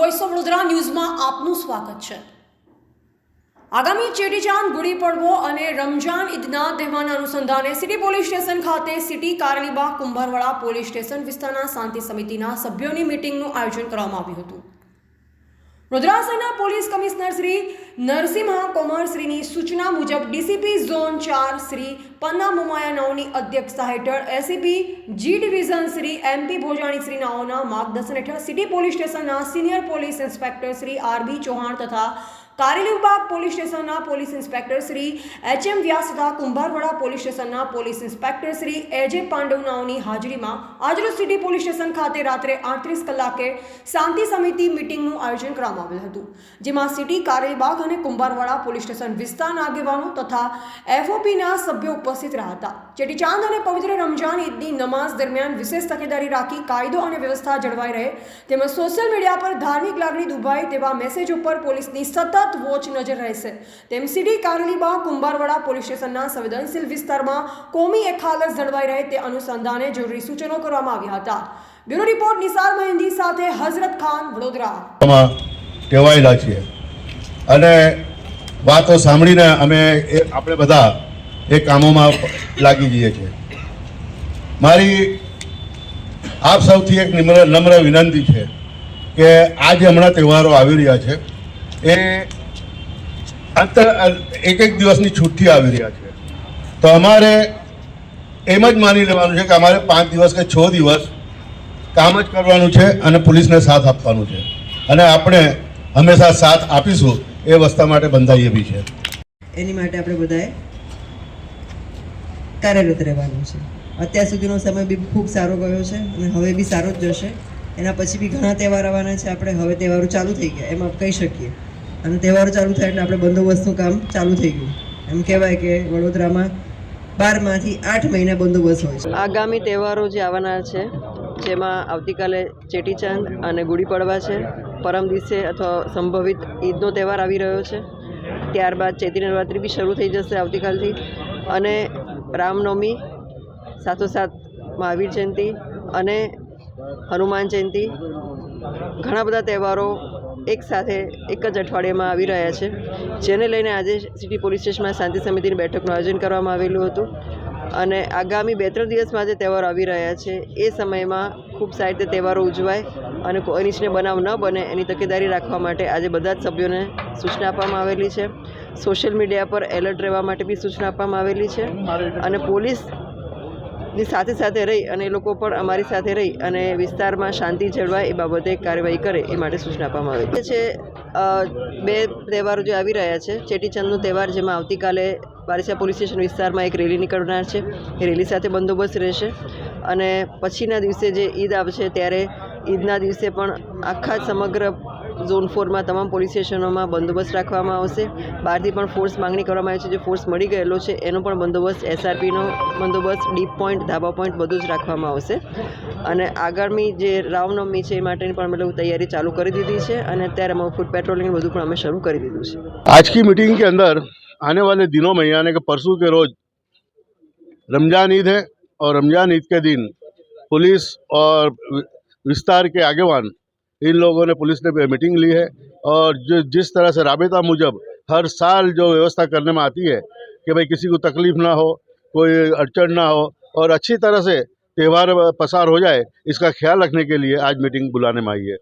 Voice of Vadodara ન્યૂઝમાં આપનું સ્વાગત છે. આગામી ચેટીચાંદ, ગુડી પડવો અને રમજાન ઈદના તહેવારના અનુસંધાને સિટી પોલીસ સ્ટેશન ખાતે city Karelibaug Kumbharwada police station વિસ્તારના શાંતિ સમિતિના સભ્યોની મિટિંગનું આયોજન કરવામાં આવ્યું હતું. વડોદરા પોલીસ કમિશનર શ્રી નરસિંહા કોમર શ્રીની સૂચના મુજબ ડીસીપી ઝોન ચાર શ્રી પન્ના મુમાયા નવની અધ્યક્ષતા હેઠળ ACP G division Shri MP Bhojani Shri નાઓના માર્ગદર્શન હેઠળ સિટી પોલીસ સ્ટેશનના senior police inspector Shri RB Chauhan તથા કારેલી વિભાગ પોલીસ સ્ટેશનના police inspector Shri H M Vyas તથા કુંભારવાડા પોલીસ સ્ટેશનના પોલીસ ઇન્સ્પેક્ટર શ્રી એજે પાંડવનાઓની હાજરીમાં આજરોજ સિટી પોલીસ સ્ટેશન ખાતે રાત્રે આડત્રીસ કલાકે શાંતિ સમિતિ મિટિંગનું આયોજન કરવામાં આવ્યું હતું, જેમાં સિટી કારેલીબાગ અને કુંભારવાડા પોલીસ સ્ટેશન વિસ્તારના આગેવાનો તથા એફઓપીના સભ્યો ઉપસ્થિત રહ્યા હતા. ચેટીચાંદ અને પવિત્ર રમજાન ઈદની નમાઝ દરમિયાન વિશેષ તકેદારી રાખી કાયદો અને વ્યવસ્થા જળવાઈ રહે, તેમજ સોશિયલ મીડિયા પર ધાર્મિક લાગણી દુભાય તેવા મેસેજ ઉપર પોલીસની સતત વોચ નજર રહેશે. તેમ સિટી કારેલીબાગ કુંભારવાડા પોલીસ સ્ટેશનના સંવેદનશીલ વિસ્તારમાં કોમી એખાલસ જળવાઈ રહે તે અનુસંધાને જરૂરી સૂચનો કરવામાં આવ્યા હતા. બ્યુરો રિપોર્ટ નિસાર મહેંદી સાથે હઝરત ખાન, વડોદરા. કહેવાયેલા છીએ. અને વાતો સાંભળીને અમે આપણે બધા એ કામોમાં લાગી જઈએ છીએ. મારી આપ સૌથી એક નિમ્ર નમ્ર વિનંતી છે કે આ જે હમણાં તહેવારો આવી રહ્યા છે. એ અંતર એક એક દિવસની છૂટથી આવી રહ્યા છે. તો અમારે એમ જ માની લેવાનું છે કે અમારે પાંચ દિવસ કે છ દિવસ કામ જ કરવાનું છે અને પોલીસને સાથ આપવાનું છે. અને આપણે હંમેશા સાથ આપીશું એ વસ્તુ માટે બંધાઈએ બી છે. એની માટે આપણે બધાએ કાર્યરત રહેવાનું છે. અત્યાર સુધીનો સમય બી ખૂબ સારો ગયો છે અને હવે બી સારો જ જશે. એના પછી બી ઘણા તહેવાર આવવાના છે. આપણે હવે તહેવારો ચાલુ થઈ ગયા. એમ કહી શકીએ? અને તહેવારો ચાલુ થાય એટલે આપણે બંદોબસ્તનું કામ ચાલુ થઈ ગયું. એમ કહેવાય કે વડોદરામાં બારમાંથી આઠ મહિના બંદોબસ્ત હોય છે. આગામી તહેવારો જે આવવાના છે, જેમાં આવતીકાલે ચેટીચાંદ અને ગુડી પડવા છે, પરમ દિવસે અથવા સંભવિત ઈદનો તહેવાર આવી રહ્યો છે, ત્યારબાદ ચૈત્રી નવરાત્રિ બી શરૂ થઈ જશે આવતીકાલથી અને રામનવમી સાથોસાથ મહાવીર જયંતિ અને હનુમાન જયંતિ, ઘણા બધા તહેવારો એક સાથે એક જ અઠવાડિયામાં આવી રહ્યા છે. જેને લઈને આજે સિટી પોલીસ સ્ટેશનમાં શાંતિ સમિતિની બેઠકનું આયોજન કરવામાં આવેલું હતું. અને આગામી બે ત્રણ દિવસમાં જે તહેવારો આવી રહ્યા છે, એ સમયમાં ખૂબ સારી રીતે તહેવારો ઉજવાય અને નીચને બનાવ ન બને એની તકેદારી રાખવા માટે આજે બધા જ સભ્યોને સૂચના આપવામાં આવેલી છે. સોશિયલ મીડિયા પર એલર્ટ રહેવા માટે બી સૂચના આપવામાં આવેલી છે. અને પોલીસ ની સાથે સાથે રહી અને એ લોકો પણ અમારી સાથે રહી અને વિસ્તારમાં શાંતિ જળવાય એ બાબતે કાર્યવાહી કરે એ માટે સૂચના આપવામાં આવી. છે બે તહેવારો જે આવી રહ્યા છે, ચેટીચંદનો તહેવાર જેમાં આવતીકાલે બારિસા પોલીસ સ્ટેશન વિસ્તારમાં એક રેલી નીકળનાર છે. એ રેલી સાથે બંદોબસ્ત રહેશે અને પછીના દિવસે જે ઈદ આવશે ત્યારે ઈદના દિવસે પણ આખા સમગ્ર ઝોન ફોરમાં તમામ પોલીસ સ્ટેશનોમાં બંદોબસ્ત રાખવામાં આવશે બહારથી પણ ફોર્સ માંગણી કરવામાં આવી છે જે ફોર્સ મળી ગયેલો છે એનો પણ બંદોબસ્ત એસઆરપીનો બંદોબસ્ત ડીપ પોઈન્ટ ધાબા પોઈન્ટ બધું જ રાખવામાં આવશે અને આગામી જે રામનવમી છે એ માટેની પણ અમે લોકો તૈયારી ચાલુ કરી દીધી છે અને અત્યારે અમે ફૂડ પેટ્રોલિંગ બધું પણ અમે શરૂ કરી દીધું છે आज की मीटिंग के अंदर आने वाले दिनों में यानी कि परसों के रोज रमजान ईद है और रमजान ईद के दिन पुलिस और वि- विस्तार के आगेवान इन लोगों ने पुलिस ने मीटिंग ली है और जो, जिस तरह से राबेता मुजब हर साल जो व्यवस्था करने में आती है कि भाई किसी को तकलीफ़ ना हो, कोई अड़चन ना हो और अच्छी तरह से त्यौहार पसार हो जाए, इसका ख्याल रखने के लिए आज मीटिंग बुलाने में आई है।